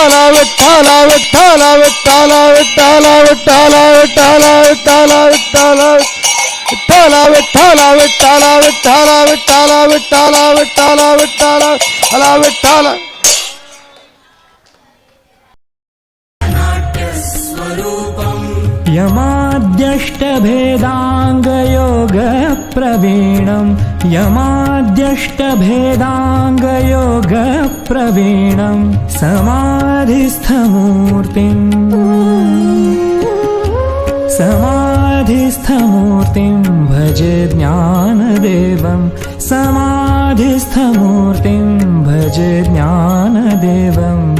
விட்டாலா விட்டாலா விட்டாலா விட்டாலா விட்டாலா விட்டாலா விட்டாலா விட்டாலா விட்டாலா விட்டாலா விட்டாலா விட்டாலா விட்டாலா விட்டாலா விட்டாலா விட்டாலா விட்டாலா அலா விட்டாலா யமா यमाद्यष्टभेदाङ्गयोगप्रवीणं यमाद्यष्टभेदाङ्गयोगप्रवीणं समाधिस्थमूर्तिम् समाधिस्थमूर्तिं भज समाधिस्थमूर्तिं भज ज्ञानदेवम्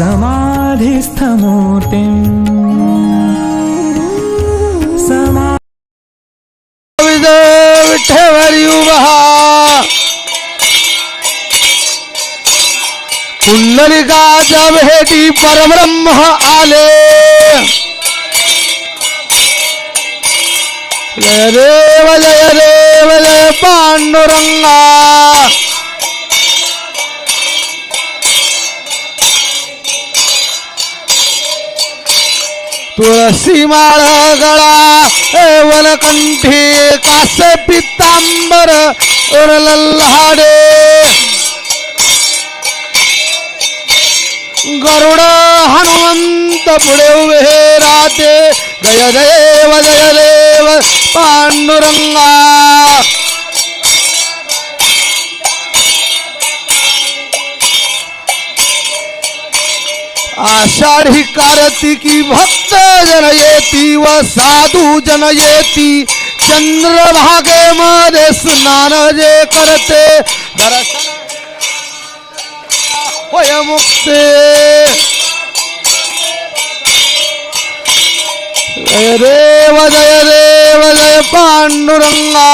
समाधिस्थमूर्तिम्। समा विजय विठ्ठेवरी उभा परब्रह्म आले। जय देव जय देव जय पांडुरंगा। तुळसी माळ गळा वनकंठी कास पितांबर उरलल्हाडे गरुड हनुमंत पुढे उभे राहते. जय देव जय देव पांडुरंगा. आषाढी कार्तिकी भक्त जन येती व साधू जन येती. चंद्रभागेमध्ये स्नान जे करते दर्शन होय मुक्ते. जय देव जय देव जय पांडुरंगा.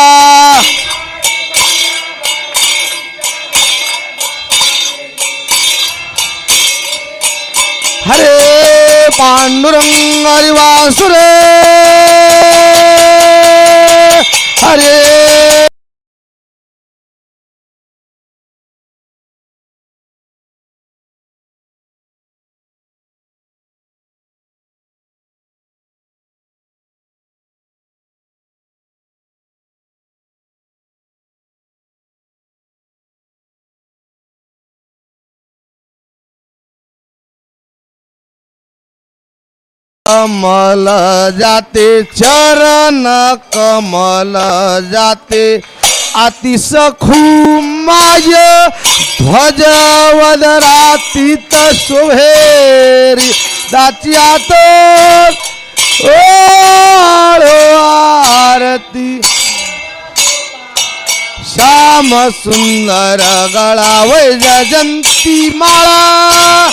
പാണ്ഡുരങ്ങരിവാസുരേ ഹരേ कमल जाते चरण कमल जाते. अतिस माय ध्वज वदरातीत शोभेरी. दाचियात ओ आरती. श्याम सुंदर गळा वैजयंती माळा.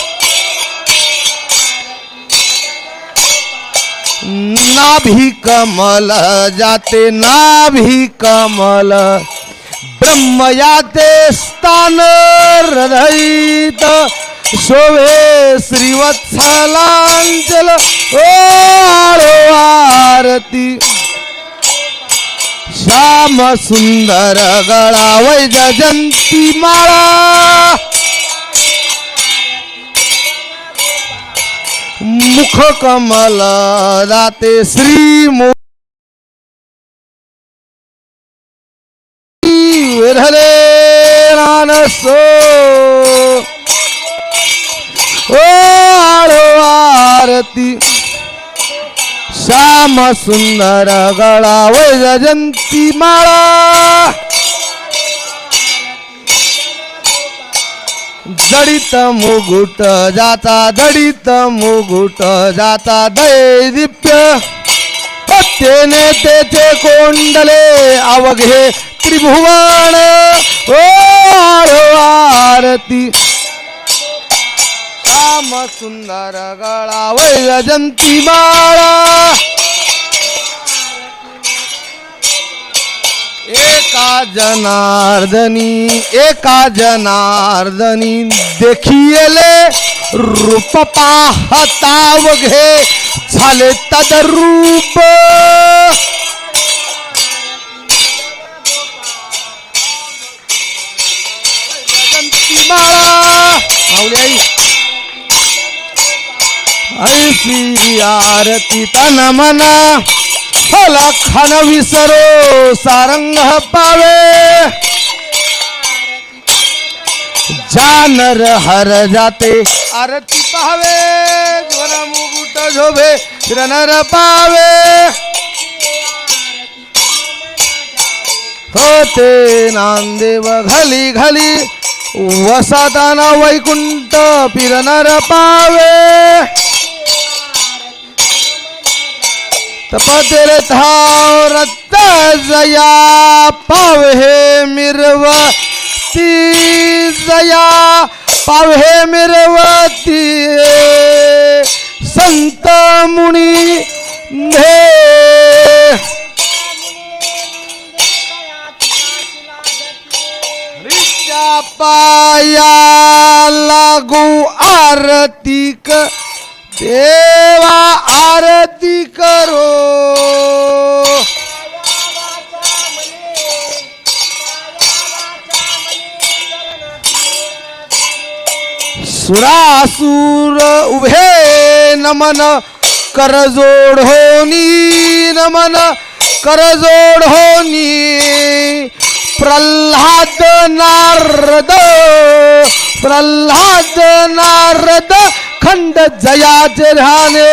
नाभी कमल जाते नाभी कमल. ब्रह्म याते स्थान हृदयित शोभे श्रीवत्सलांचल ओ आरती. श्याम सुंदर गळा वैजयंती माळा. मुख कमल दाते श्री विरहले रानसो ओ आळो आरती। श्याम सुंदर गळा वैजयंती माळा। दडित मुगुट जाता दडित मुगुट जाता दैदिप्य. पत्तेने तेथे कोंडले अवघे त्रिभुवन. ओ आरती. श्याम सुंदर गळा वैजंती माळा. एका जनार्दनी एका जनार्दनी देखिले रूप पाहता वघे झाले तदरूप ऐसी आरती तन मना. लखन विसरो सारंग पावे। जानर हर जाते आरती पावे मुकुट झोबे नर पावे। होते नांदेव घाली घाली वसाताना वैकुंठ पिरणार पावे। तपतेरे थाव रत्त जया पावहे मिरवती जया पावहे मिरवती संत मुनी ने. पाया लागू आरतीक देवा आरती करो. सुरासुर उभे नमन करजोड होनी नमन करजोड होनी. प्रल्हाद नारद प्रल्हाद नारद अखंड जयाचे राहणे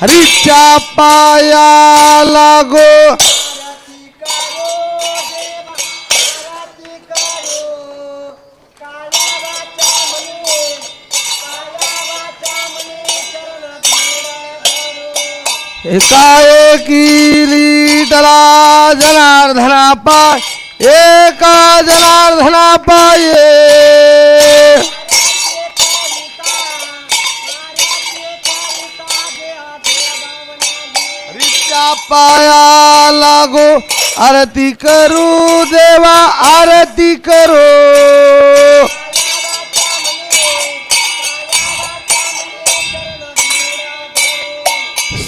हरीच्या पाया लागो. एका एकी जनार्धना पाय एका जनार्धना पाये. पाया लागो। आरती करू देवा आरती करू।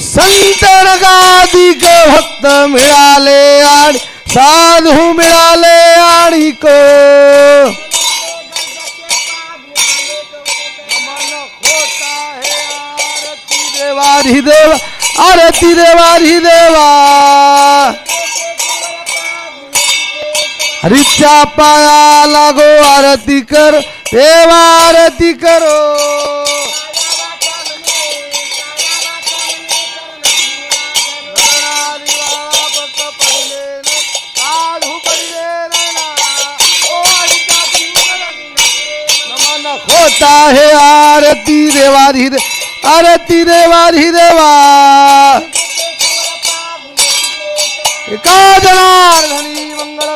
संत गादिक भक्त मिळाले आणि साधू मिळाले आणि क। देव आरती देवारी देवा. हरीच्या पाया लागो आरती कर देवा आरती करो. होता है आरती देवाधी दे. अरे तिरेवा धीरेवा का मंगल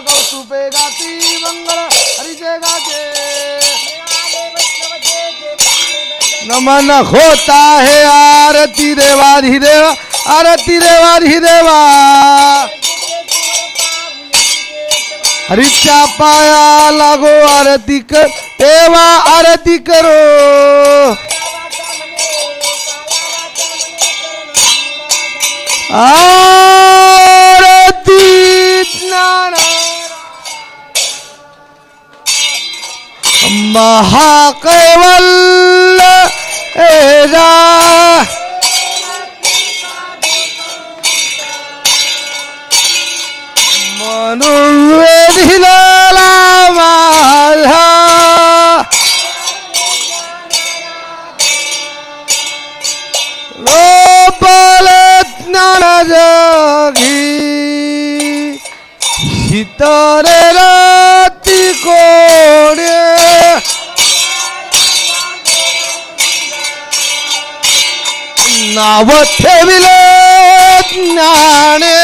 गाती मंगल गाते नमन होता है आरती देवार ही देवा आरती देवार ही देवा हरिचा पाया लागो आरती कर देवा आरती करो। आरती. ज्ञान महाकैवल्य एजा मनुवेदिला माझा लो जगी। हितरे राती कोडे नाव ठेविले ज्ञाने।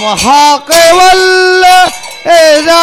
महाकैवल्य एजा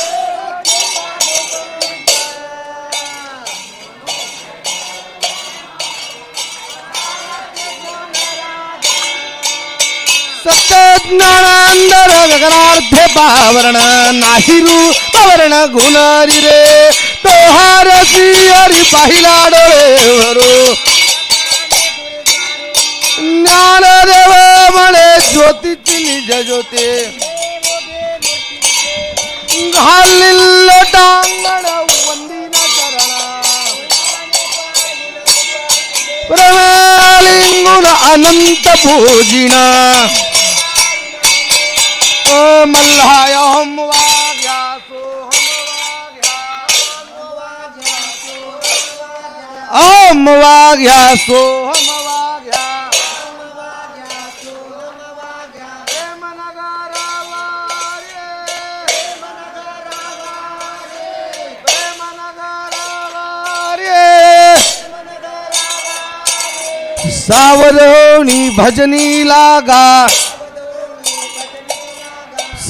गेला सत्यज्ञानांदर गगनार्थे पावरण नाही रूपवर्ण गुणारी रे. तो हारसी हरी पाहिला डोळेवरो ज्ञानदेव म्हणे ज्योतीची निज ज्योती. घालिल्ल टांगण वंदिना चरणा. प्रमालिंगुण अनंत भोजिना मल्हाय हम वाग्यासो हम वाग्यासो हम वाग्या सावरोनी भजनी लागा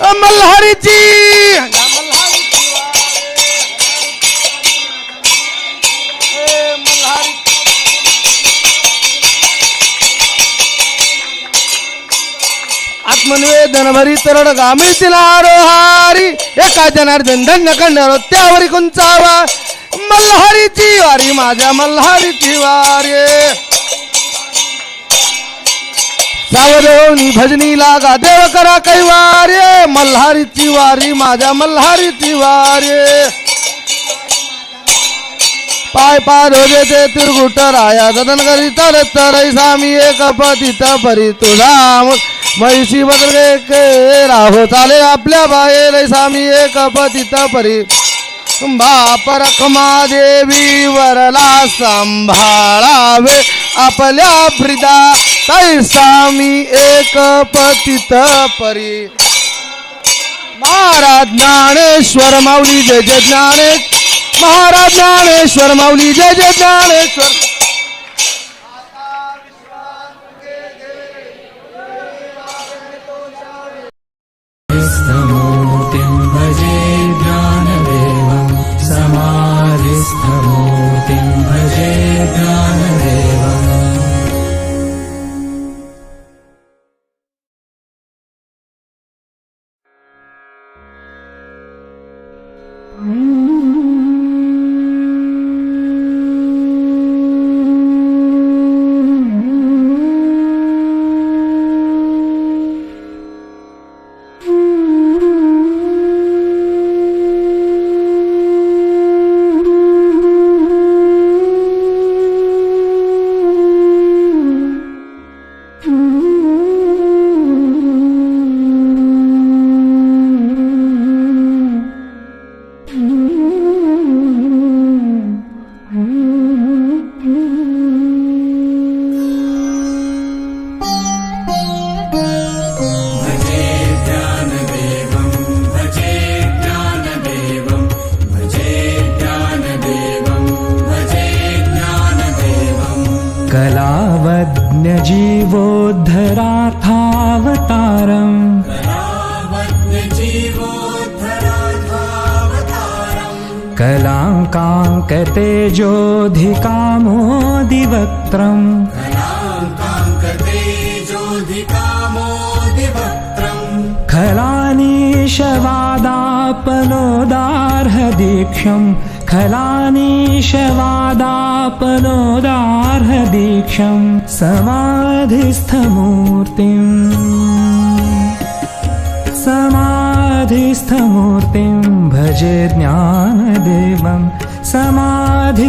मल्हारीची आत्मनिवेदनभरी तरड गामी तिला आरोहारी एका जनार्दन धन्य करणार त्यावरी कुंचावा. मल्हारीची वारी माझ्या मल्हारीची वारी. सावधवनी भजनी लागा देव करा कैवारे मल्हारीची वारी माझ्या मल्हारीची वारे. पाय पाय रोजे ते तिरगुट राया ददन करी तर तरई सामी एक पतित परी तुझा म्हैशी बदल राहो चाले आपल्या बाहेर सामी एक पतित परी. बाप परखमा देवी वरला सांभाळावे. आपल्या फ्रिदा तै सामी एक पतित परी. महाराज ज्ञानेश्वर माऊली जय जय ज्ञानेश महाराज ज्ञानेश्वर माऊली जय जय ज्ञानेश्वर. कलाङ्काङ्कतेजोऽधिकामोदिवक्त्रम् खलानीशवादापनोदार्हदीक्षम् खलानीशवादापनोदार्हदीक्षम् समाधिस्थमूर्तिम्। समाधिस्थमूर्तिं भजे ज्ञानदेवं समाधिस्थमूर्तिम्